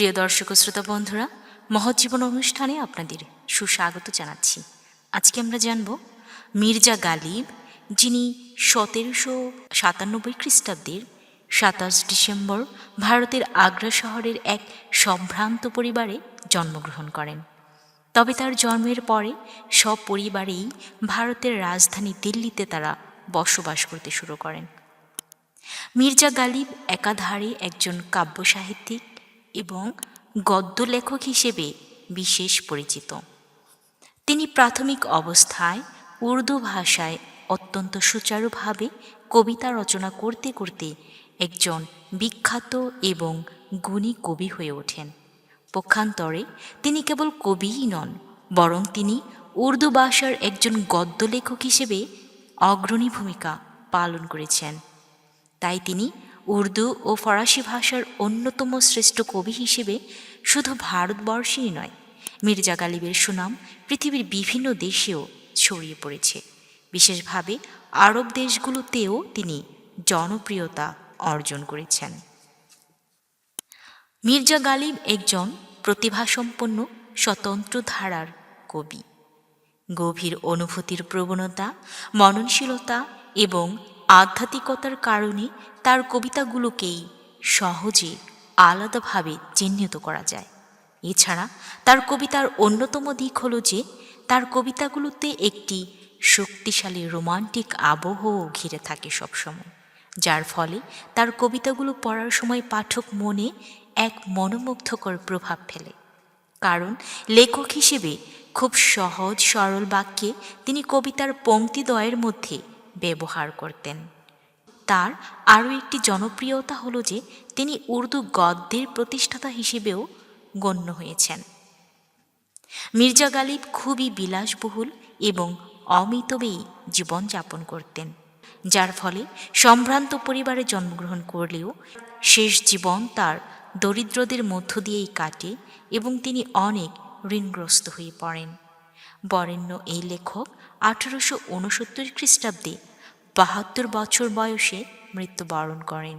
প্রিয় দর্শক শ্রোতা বন্ধুরা, মহৎ জীবন অনুষ্ঠানে আপনাদের সুস্বাগত জানাচ্ছি। আজকে আমরা জানব মির্জা গালিব, যিনি সতেরোশো সাতানব্বই খ্রিস্টাব্দের সাতাশ ডিসেম্বর ভারতের আগ্রা শহরের এক সম্ভ্রান্ত পরিবারে জন্মগ্রহণ করেন। তবে তার জন্মের পরে সব পরিবারেই ভারতের রাজধানী দিল্লিতে তারা বসবাস করতে শুরু করেন। মির্জা গালিব একাধারে একজন কাব্য সাহিত্যিক এবং গদ্য লেখক হিসেবে বিশেষ পরিচিত। তিনি প্রাথমিক অবস্থায় উর্দু ভাষায় অত্যন্ত সুচারুভাবে কবিতা রচনা করতে করতে একজন বিখ্যাত এবং গুণী কবি হয়ে ওঠেন। পক্ষান্তরে তিনি কেবল কবিই নন, বরং তিনি উর্দু ভাষার একজন গদ্য লেখক হিসেবে অগ্রণী ভূমিকা পালন করেছেন। তাই তিনি উর্দু ও ফরাসি ভাষার অন্যতম শ্রেষ্ঠ কবি হিসেবে শুধু ভারতবর্ষেই নয়, মির্জা গালিবের সুনাম পৃথিবীর বিভিন্ন দেশেও ছড়িয়ে পড়েছে। বিশেষভাবে আরব দেশগুলোতেও তিনি জনপ্রিয়তা অর্জন করেছেন। মির্জা গালিব একজন প্রতিভাসম্পন্ন স্বতন্ত্র ধারার কবি। গভীর অনুভূতির প্রবণতা, মননশীলতা এবং আধ্যাত্মিকতার কারণে তার কবিতাগুলোকেই সহজে আলাদাভাবে চিহ্নিত করা যায়। এছাড়া তার কবিতার অন্যতম দিক হল যে, তার কবিতাগুলোতে একটি শক্তিশালী রোমান্টিক আবহও ঘিরে থাকে সবসময়, যার ফলে তার কবিতাগুলো পড়ার সময় পাঠক মনে এক মনোমুগ্ধকর প্রভাব ফেলে। কারণ লেখক হিসেবে খুব সহজ সরল বাক্যে তিনি কবিতার পংক্তিদ্বয়ের মধ্যে ব্যবহার করতেন। তার আরও একটি জনপ্রিয়তা হলো যে তিনি উর্দু গদ্যের প্রতিষ্ঠাতা হিসেবেও গণ্য হয়েছেন। মির্জা গালিব খুবই বিলাসবহুল এবং অমিতব্যয়ী জীবনযাপন করতেন, যার ফলে সম্ভ্রান্ত পরিবারে জন্মগ্রহণ করলেও শেষ জীবন তার দরিদ্রদের মধ্য দিয়েই কাটে এবং তিনি অনেক ঋণগ্রস্ত হয়ে পড়েন। বরেণ্য এই লেখক আঠারোশো ঊনসত্তর খ্রিস্টাব্দে বাহাত্তর বছর বয়সে মৃত্যুবরণ করেন।